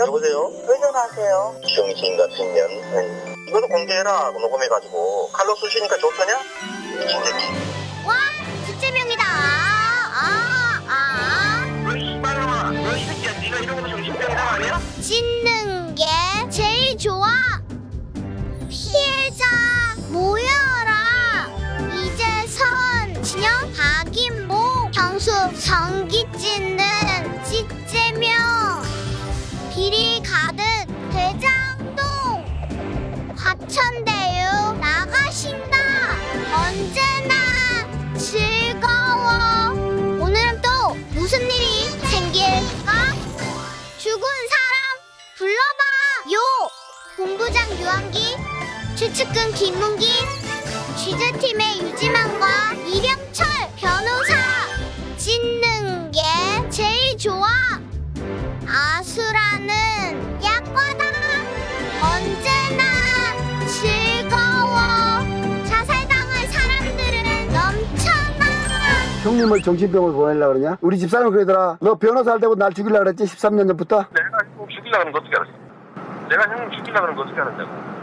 여보세요? 왜 전화하세요? 정신 같은 년. 이것도 공개해라. 녹음해가지고. 칼로 쑤시니까 좋더냐? 진짜. 와, 주체명이다. 아, 아. 너 씨발놈아. 너이 새끼야. 네가 이러고도 정신병이다 아니야? 짖는 게 제일 좋아. 피해자 모여라. 이재선, 진영, 박인모, 경수, 성기 찢 화천대유 나가신다. 언제나 즐거워. 오늘은 또 무슨 일이 생길까? 죽은 사람 불러봐. 요 본부장 유한기, 최측근 김문기, 취재팀의 유지만과 이병철 형님을 정신병을 보내려고 그러냐? 우리 집사람이 그러더라. 너 변호사 할 때부터 날 죽이려고 그랬지? 13년 전부터? 내가 형 죽이려고 하는 거 어떻게 알았어? 내가 형님 죽이려고 하는 거 어떻게 알았냐고.